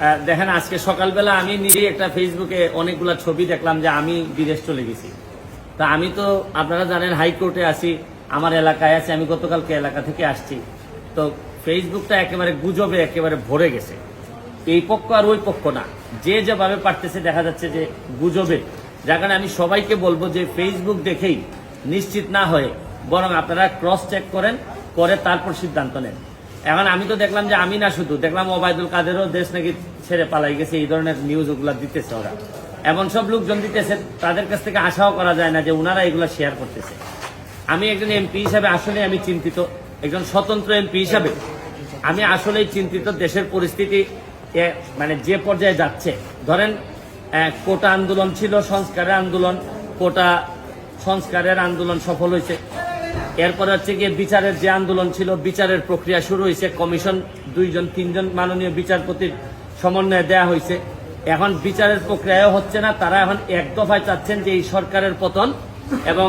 দেখেন, আজকে সকালবেলা আমি নিজেই একটা ফেসবুকে অনেকগুলা ছবি দেখলাম যে আমি বিদেশ চলে গেছি। তা আমি তো, আপনারা জানেন হাইকোর্টে আছি, আমার এলাকায় আছি, আমি গতকালকে এলাকা থেকে আসছি। তো ফেসবুকটা একেবারে গুজবে, একেবারে ভরে গেছে। এই পক্ষ আর ওই পক্ষ না। যে যেভাবে পারতেছে, দেখা যাচ্ছে যে গুজবে। যার কারণে আমি সবাইকে বলব যে ফেসবুক দেখেই নিশ্চিত না হয়ে বরং আপনারা ক্রস চেক করেন, করে তারপর সিদ্ধান্ত নেন। এখন আমি তো দেখলাম যে আমি না শুধু, দেখলাম ওবায়দুল কাদেরও দেশ নাকি ছেড়ে পালাই গেছে, এই ধরনের নিউজ ওগুলা দিতেছে ওরা। এমন সব লোকজন দিতেছে, তাদের কাছ থেকে আশাও করা যায় না যে ওনারা এগুলা শেয়ার করতেছে। আমি একজন এমপি হিসাবে আসলে আমি চিন্তিত, একজন স্বতন্ত্র এমপি হিসাবে। আমি আসলেই চিন্তিত দেশের পরিস্থিতি মানে যে পর্যায়ে যাচ্ছে। ধরেন কোটা আন্দোলন ছিল, সংস্কারের আন্দোলন, কোটা সংস্কারের আন্দোলন সফল হয়েছে। এরপরে হচ্ছে গিয়ে বিচারের যে আন্দোলন ছিল, বিচারের প্রক্রিয়া শুরু হয়েছে। কমিশন দুইজন, তিনজন মাননীয় বিচারপতির সমন্বয়ে দেয়া হয়েছে। এখন বিচারের প্রক্রিয়াও হচ্ছে না। তারা এখন এক দফায় চাচ্ছেন যে এই সরকারের পতন এবং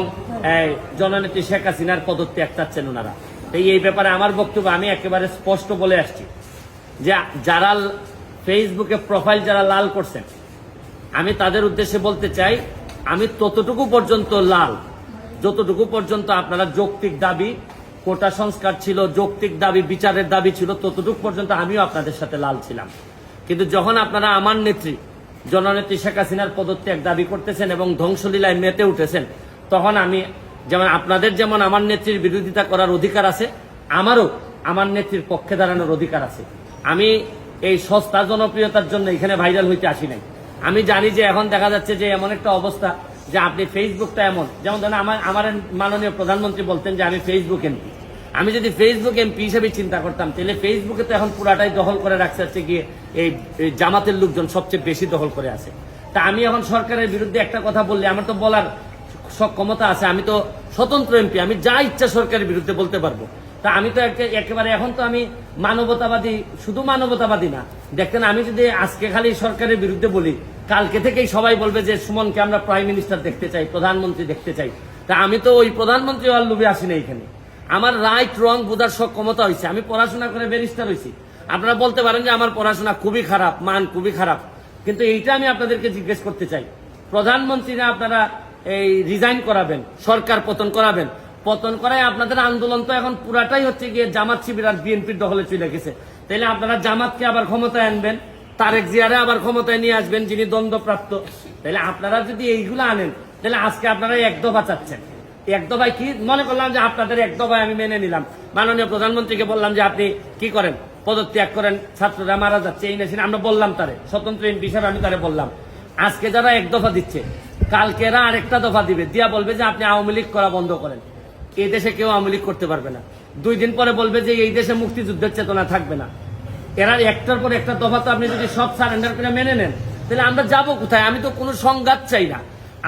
জননেত্রী শেখ হাসিনার পদত্যাগ চাচ্ছেন ওনারা। তাই এই ব্যাপারে আমার বক্তব্য আমি একেবারে স্পষ্ট বলে আসছি যে যারা ফেসবুকে প্রোফাইল যারা লাল করছেন, আমি তাদের উদ্দেশ্যে বলতে চাই, আমি ততটুকু পর্যন্ত লাল। যতটুকু পর্যন্ত আপনারা যৌক্তিক দাবি, কোটা সংস্কার ছিল, যৌক্তিক দাবি, বিচারের দাবি ছিল, ততটুকু পর্যন্ত আমিও আপনাদের সাথে লাল ছিলাম। কিন্তু যখন আপনারা আমার নেত্রী, জননেত্রী শেখ হাসিনার পদত্যাগ দাবি করতেছেন এবং ধ্বংসলীলায় মেতে উঠেছেন, তখন আমি যেমন আপনাদের যেমন আমার নেত্রীর বিরোধিতা করার অধিকার আছে, আমারও আমার নেত্রীর পক্ষে দাঁড়ানোর অধিকার আছে। আমি এই সস্তা জনপ্রিয়তার জন্য এখানে ভাইরাল হইতে আসি নাই। আমি জানি যে এখন দেখা যাচ্ছে যে এমন একটা অবস্থা যে আপনি ফেসবুকটা এমন। যেমন ধরেন আমার আমার মাননীয় প্রধানমন্ত্রী বলতেন যে আমি ফেসবুক এমপি আমি যদি ফেসবুক এমপি হিসেবে চিন্তা করতাম, তাহলে ফেসবুকে তো এখন পুরাটাই দখল করে রাখছে হচ্ছে গিয়ে এই জামাতের লোকজন সবচেয়ে বেশি দখল করে আছে। তা আমি এখন সরকারের বিরুদ্ধে একটা কথা বললে, আমার তো বলার সক্ষমতা আছে। আমি তো স্বতন্ত্র এমপি আমি যা ইচ্ছা সরকারের বিরুদ্ধে বলতে পারব। তা আমি তো একে- একেবারে এখন তো আমি মানবতাবাদী শুধু মানবতাবাদী না। দেখতেন আমি যদি আজকে খালি সরকারের বিরুদ্ধে বলি কালকে থেকেই সবাই বলবে যে সুমনকে আমরা প্রাইম মিনিস্টার দেখতে চাই, প্রধানমন্ত্রী দেখতে চাই। তা আমি তো ওই প্রধানমন্ত্রী হওয়ার লোভে আসি না এখানে। আমার রাইট রং বোঝার সব ক্ষমতা হয়েছে। আমি পড়াশোনা করে ব্যারিস্টার হয়েছি। আপনারা বলতে পারেন যে আমার পড়াশোনা খুবই খারাপ, মান খুবই খারাপ। কিন্তু এইটা আমি আপনাদেরকে জিজ্ঞেস করতে চাই। প্রধানমন্ত্রীরা আপনারা এই রিজাইন করাবেন, সরকার পতন করাবেন। পতন করায় আপনাদের আন্দোলন তো এখন পুরাটাই হচ্ছে গিয়ে জামাত শিবির আর বিএনপির দখলে চলে গেছে। তাইলে আপনারা জামাতকে আবার ক্ষমতায় আনবেন? তারেক জিয়ারে আবার ক্ষমতায় নিয়ে আসবেন যিনি দ্বন্দ্বপ্রাপ্ত। তাহলে আপনারা যদি এইগুলো আনেন, তাহলে আজকে আপনারা এক দফা চাচ্ছেন। এক দফায় কি? মনে করলাম যে আপনাদের এক দফায় আমি মেনে নিলাম। মাননীয় প্রধানমন্ত্রীকে বললাম যে আপনি কি করেন? পদত্যাগ করেন, ছাত্ররা মারা যাচ্ছে, এই মেশিন। আমরা বললাম তারে, স্বতন্ত্র এমপি হিসাবে আমি তারে বললাম। আজকে যারা এক দফা দিচ্ছে, কালকে এরা আরেকটা দফা দিবে। দিয়া বলবে যে আপনি আওয়ামী লীগ করা বন্ধ করেন। এই দেশে কেউ আওয়ামী লীগ করতে পারবে না। দুই দিন পরে বলবে যে এই দেশে মুক্তিযুদ্ধের চেতনা থাকবে না। এরা একটার পর একটা দফা তো আপনি যদি সব সারেন্ডার করে মেনে নেন, তাহলে আমরা যাব কোথায়? আমি তো কোনো সংঘাত চাই না।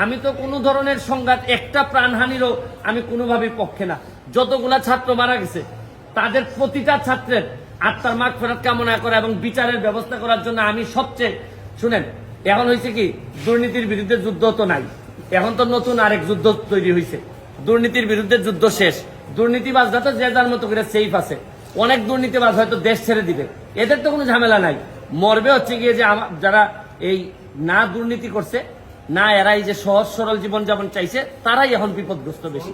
আমি তো কোনো ধরনের সংঘাত, একটা প্রাণহানিরও আমি কোনোভাবেই পক্ষে না। যতগুলা ছাত্র মারা গেছে, তাদের প্রতিটা ছাত্রের আত্মার মাগ ফেরত কামনা করা এবং বিচারের ব্যবস্থা করার জন্য আমি সবচেয়ে, শুনেন, এখন হয়েছে কি, দুর্নীতির বিরুদ্ধে যুদ্ধ তো নাই। এখন তো নতুন আরেক যুদ্ধ তৈরি হয়েছে। দুর্নীতির বিরুদ্ধে যুদ্ধ শেষ। দুর্নীতিবাজরা তো যে যার মতো করে সেফ আছে। অনেক দুর্নীতিবাজ হয়তো দেশ ছেড়ে দিবে। এদের তো কোনো ঝামেলা নাই। মরবে হচ্ছে গিয়ে যে যারা এই না দুর্নীতি করছে না এরা এই যে সহজ সরল জীবন যাপন চাইছে তারাই এখন বিপদগ্রস্ত বেশি।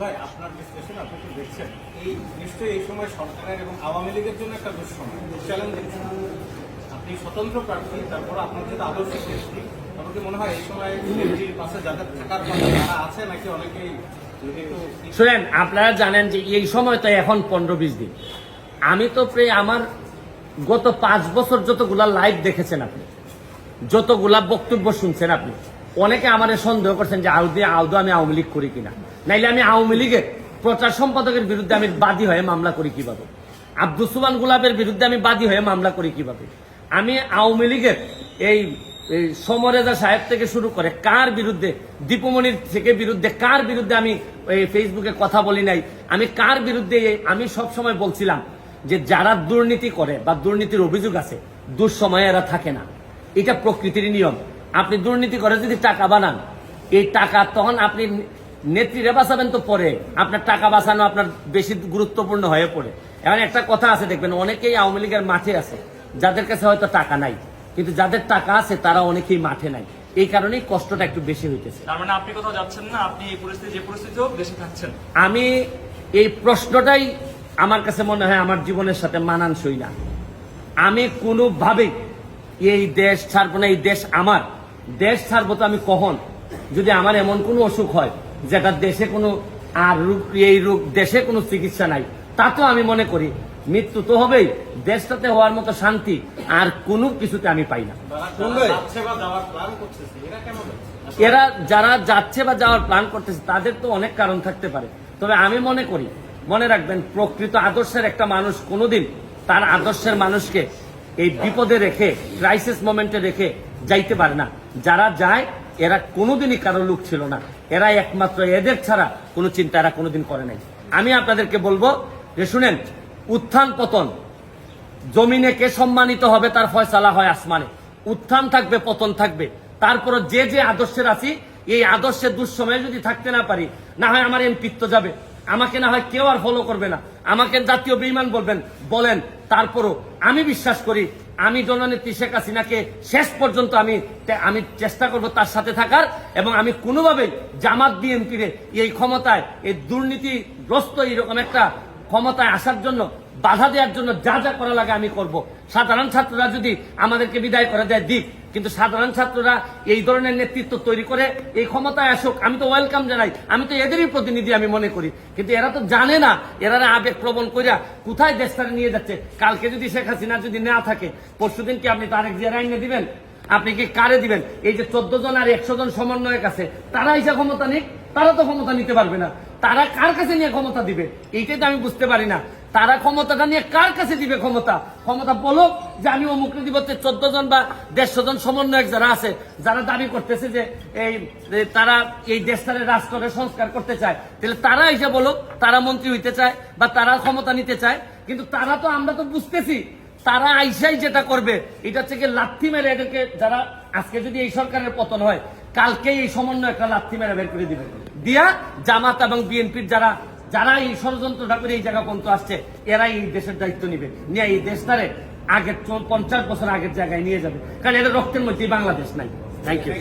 শুনেন আপনারা জানেন যে এই সময় তো এখন পনেরো বিশ দিন। আমি তো প্রায় আমার গত পাঁচ বছর যতগুলা লাইভ দেখেছেন আপনি, যতগুলা বক্তব্য শুনছেন আপনি, অনেকে আমার সন্দেহ করছেন যে আউদি, আউদু আমি আওয়ামী লীগ করি কিনা। নাইলে আমি আওয়ামী লীগের প্রচার সম্পাদকের বিরুদ্ধে আমি বাদী হয়ে মামলা করি কীভাবে? আব্দুল সুবান গুলাবের বিরুদ্ধে আমি বাদী হয়ে মামলা করি কীভাবে? আমি আওয়ামী লীগের এই সমরেজা সাহেব থেকে শুরু করে কার বিরুদ্ধে, দীপমণির থেকে বিরুদ্ধে, কার বিরুদ্ধে আমি ফেসবুকে কথা বলি নাই? আমি কার বিরুদ্ধে আমি সব সময় বলছিলাম যে যারা দুর্নীতি করে বা দুর্নীতির অভিযোগ আছে দুঃসময়ে এরা থাকে না। এটা প্রকৃতির নিয়ম। আপনি দুর্নীতি করে যদি টাকা বানান এই টাকা তখন আপনি নেত্রীরা বাঁচাবেন তো পরে। আপনার টাকা বাঁচানো আপনার বেশি গুরুত্বপূর্ণ হয়ে পড়ে। এখন একটা কথা আছে দেখবেন অনেকেই আওয়ামী লীগের মাঠে আছে যাদের কাছে হয়তো টাকা নাই। কিন্তু যাদের টাকা আছে তারা অনেকেই মাঠে নাই। এই কারণেই কষ্টটা একটু বেশি হইতেছে। তার মানে আপনি কোথাও যাচ্ছেন না আপনি এই পরিস্থিতি যে পরিস্থিতি হোক দেশে থাকছেন। আমি এই প্রশ্নটাই আমার কাছে মনে হয় আমার জীবনের সাথে মানানসই না। আমি কোনোভাবেই এই দেশ ছাড়বো না এই দেশ আমার। দেশ ছাড়বো তো আমি কখন? যদি আমার এমন কোনো অসুখ হয় যেটা দেশে কোনো আর রোগ এই রোগ দেশে কোনো চিকিৎসা নাই তা তো আমি মনে করি মৃত্যু তো হবেই। দেশটাতে হওয়ার মতো শান্তি আর কোনো কিছুতে আমি পাই না? এরা যারা যাচ্ছে বা যাওয়ার প্ল্যান করতেছে তাদের তো অনেক কারণ থাকতে পারে। তবে আমি মনে করি মনে রাখবেন, প্রকৃত আদর্শের একটা মানুষ কোনোদিন তার আদর্শের মানুষকে এই বিপদে রেখে ক্রাইসিস মোমেন্টে রেখে যাইতে পারে না। যারা যায়, এরা কোনোদিনই কারও লোক ছিল না। এরা একমাত্র এদের ছাড়া কোনো চিন্তা এরা কোনোদিন করে নাই। আমি আপনাদেরকে বলব যে শুনেন, উত্থান পতন, জমিনে কে সম্মানিত হবে তার ফয়সালা হয় আসমানে। উত্থান থাকবে, পতন থাকবে। তারপর যে যে আদর্শের আছি, এই আদর্শের দুঃসময়ে যদি থাকতে না পারি, না হয় আমার এমপিত্ব যাবে। আমাকে না হয় কেউ আর ফলো করবে না। আমাকে জাতীয় বেইমান বলবেন। বলেন, তারপরও আমি বিশ্বাস করি, আমি জননেত্রী শেখ হাসিনাকে শেষ পর্যন্ত আমি আমি চেষ্টা করব তার সাথে থাকার এবং আমি কোনোভাবেই জামাত বিএনপির এই ক্ষমতায়, এই দুর্নীতিগ্রস্ত এইরকম একটা ক্ষমতায় আসার জন্য বাধা দেওয়ার জন্য যা যা করা লাগে আমি করব। সাধারণ ছাত্ররা যদি আমাদেরকে বিদায় করে দেয়, দিক। কিন্তু সাধারণ ছাত্ররা এই ধরনের নেতৃত্ব তৈরি করে, এই ক্ষমতায় আসুক, আমি তো ওয়েলকাম জানাই। আমি তো এদেরই প্রতিনিধি আমি মনে করি। কিন্তু এরা তো জানে না, এরা আবেগ প্রবণ কইরা কোথায় দেশটাকে নিয়ে যাচ্ছে। কালকে যদি শেখ হাসিনা যদি না থাকে পরশুদিন কি আপনি তারেক জিয়ার আইনে দিবেন? আপনি কি কারে দিবেন? এই যে চোদ্দ জন আর একশো জন সমন্বয়ক আছে, তারা এসে ক্ষমতা নিক, তারা তো ক্ষমতা নিতে পারবে না। তারা কার কাছে নিয়ে ক্ষমতা দিবে? এইটাই তো আমি বুঝতে পারি না। তারা ক্ষমতাটা নিয়ে কার কাছে দিবে ক্ষমতা? ক্ষমতা বলো যে আমি অমুক দিব চোদ্দ জন বা দেড়শো জন সমন্বয়ক যারা আছে, যারা দাবি করতেছে যে এই তারা এই দেশটারে রাষ্ট্রের সংস্কার করতে চায়, তাহলে তারা এসে বলো তারা মন্ত্রী হইতে চায় বা তারা ক্ষমতা নিতে চায়, কিন্তু তারা তো আমরা তো বুঝতেছি। তারা আইসাই যেটা করবে, এটা হচ্ছে কি লাথি মেরে এদেরকে যারা আজকে যদি এই সরকারের পতন হয় কালকে এই সমন্বয় একটা লাথি মেরে বের করে দিবে। দিয়া জামাত এবং বিএনপির যারা যারা এই ষড়যন্ত্রটা করে এই জায়গা পর্যন্ত আসছে, এরাই এই দেশের দায়িত্ব নিবে। নিয়ে এই দেশ দেশটারে আগের পঞ্চাশ বছর আগের জায়গায় নিয়ে যাবে। কারণ এটা রক্তের মধ্যেই বাংলাদেশ নাই। Thank you